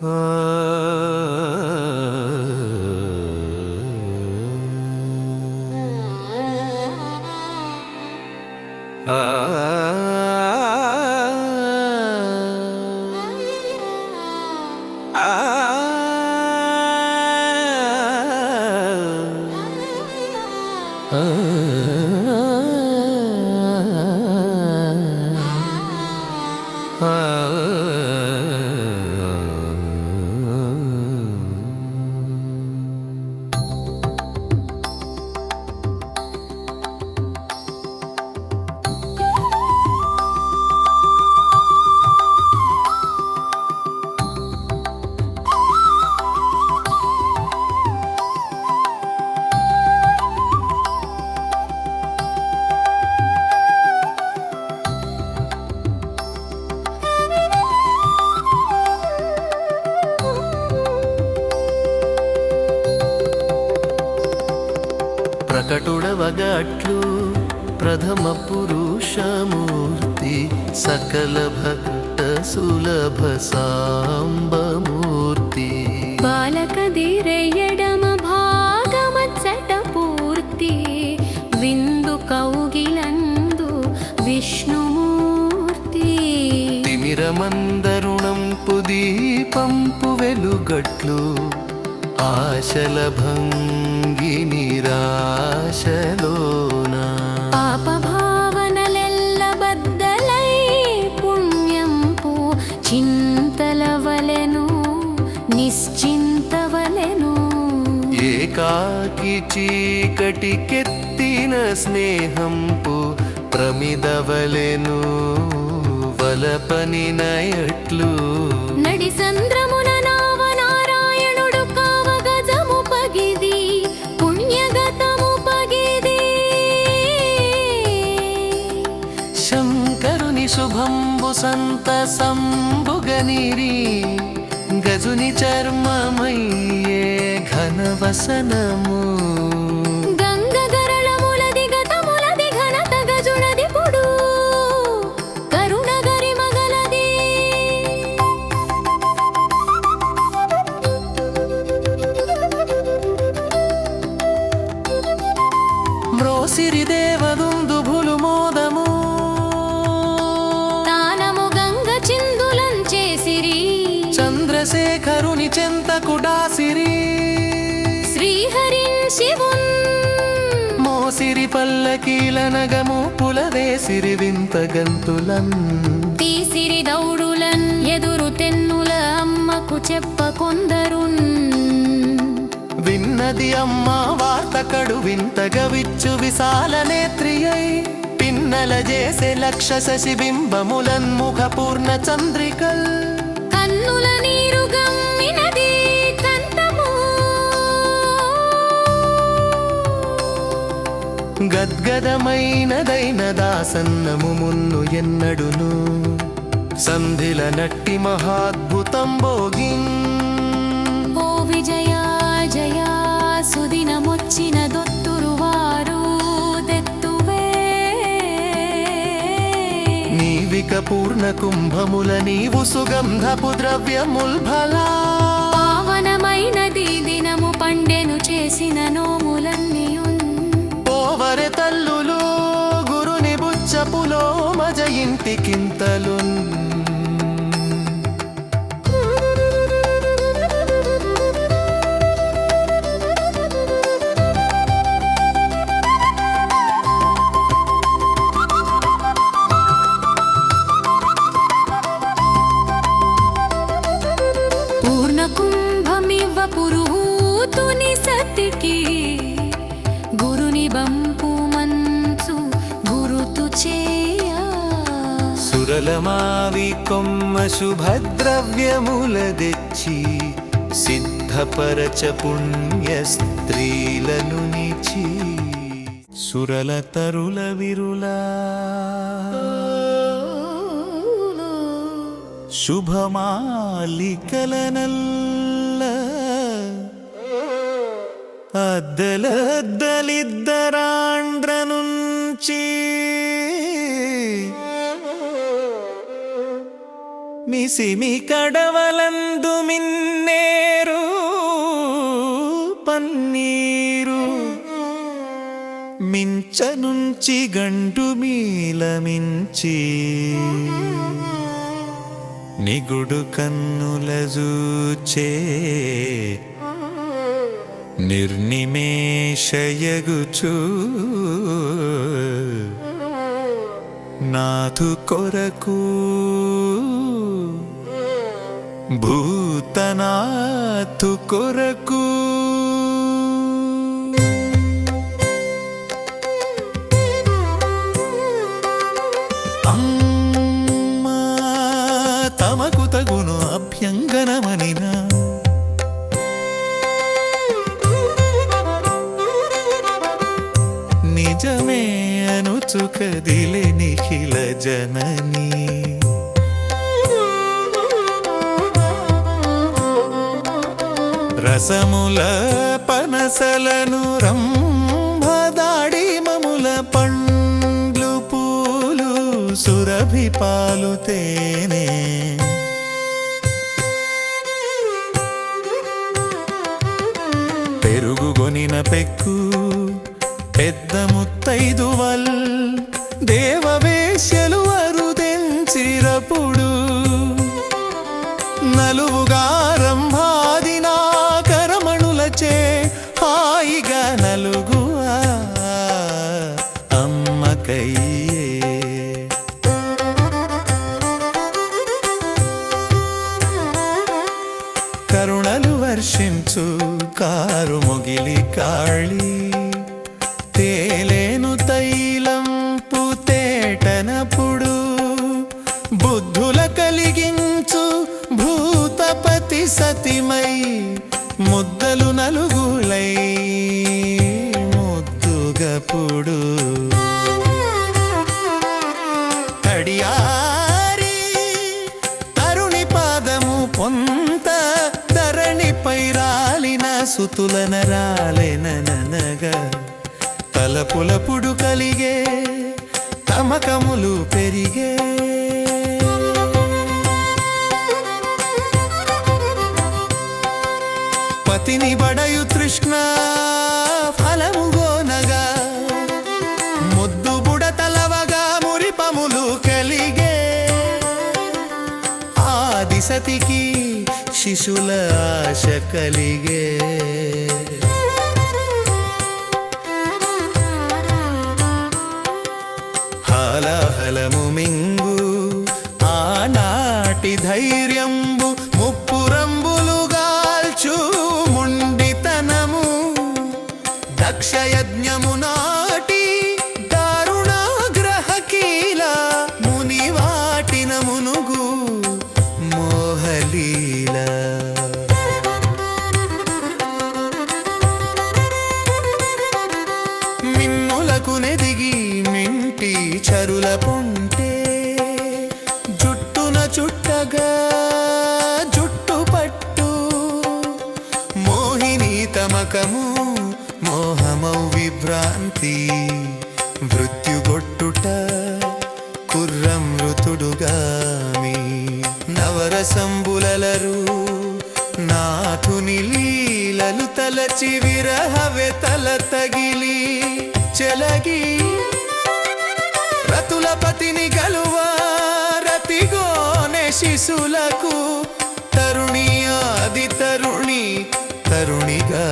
ah ప్రకటుడవగట్లు ప్రథమ పురుషమూర్తి సకల భక్త సులభ సాంబమూర్తి. బాలకదిరెయ్యడమ భాగమచ్చట పూర్తి. విందు కౌగిలందు విష్ణుమూర్తి. తిమిరమందరుణంపు దీపంపు వెలుగట్లు ఆశల భంగి నిరాశలోనా. పాప భావనలెల్ల బద్దలై పుణ్యంపు చింతల వలెను నిశ్చింతవలెను. ఏకాకి చీకటికెత్తిన స్నేహంపు ప్రమిదవలెను వలపని నయట్లు సంత సంబుగనిరి గజుని చర్మమయ్యే ఘనవసనము గంగ గరళములది శివున్. మోసిరి పల్లకీల నగము పులవేసిరి వింత గంతులన్. తీసిరి దౌడులన్ ఎదురు తెన్నుల అమ్మకు చెప్ప కొందరున్. విన్నది అమ్మ వార్త కడు వింతగా విచ్చు విశాల నేత్రియై. పిన్నల చేసే లక్ష శశి బింబములన్ ముఖ పూర్ణ చంద్రికల్. కన్నుల నీరు గమ్మినది గద్గదమైనదైన దాసన్నము మున్ను ఎన్నడును. సంధిల నట్టి మహాద్భుతం భోగిన్. ఓ విజయ జయ సుదినమొచ్చిన దొత్తురు వారు దెత్తువే నీవిక పూర్ణ కుంభముల నీవు సుగంధపు ద్రవ్యముల్భలా పావనమైనది దినము పండెను చేసిన నోములన్నీయున్ పోవరె తల్లులు గురుని బుచ్చపులో మజ ఇంటికింతలున్ కుశలమావి కొమ్మ శుభద్రవ్యముల తెచ్చి సిద్ధపరచ పుణ్య స్త్రీలను నిచి సురల తరుల విరులా. శుభమాలికలనల్ల. అద్దలద్దలిద్దరాండ్ర నుంచి మిసిమి కడవలందు మిన్నేరు పన్నీరు. మించ నుంచి గండు మీల మించి నిగుడు కన్నుల జూచే నిర్నిమేషయగుచూ నాథు కొరకు భూతనాథు కొరకు రసముల పనసలను రంభదాడి మముల పండ్లు పూలు సురభి పాలు తేనె పెరుగుగొనిన పెక్కు పెద్ద ముత్తైదువల్ దేవవేశ్యలు అరుదెంచిరపుడు. నలువుగా హాయిగా నలుగు గడియారి తరుణి పాదము పొంత ధరణిపై రాలిన సుతులన రాలెననగా తలపులపుడు కలిగే తమకములు పెరిగే. పతిని బడయు తృష్ణ ఆది శిశుల ఆశ కలిగే. నెదిగి మింటి చరుల పొంటే జుట్టున చుట్టగా జుట్టు పట్టు. మోహిని తమకము మోహమౌ విభ్రాంతి. మృత్యుగొట్టుట కుర్రం ఋతుడుగామి నవరసంబులలరు నాథుని లీలలు తలచి విరహవె తల తగిలి. కులపతిని పతిని శిశులకు తరుణి ఆది తరుణి తరుణిగా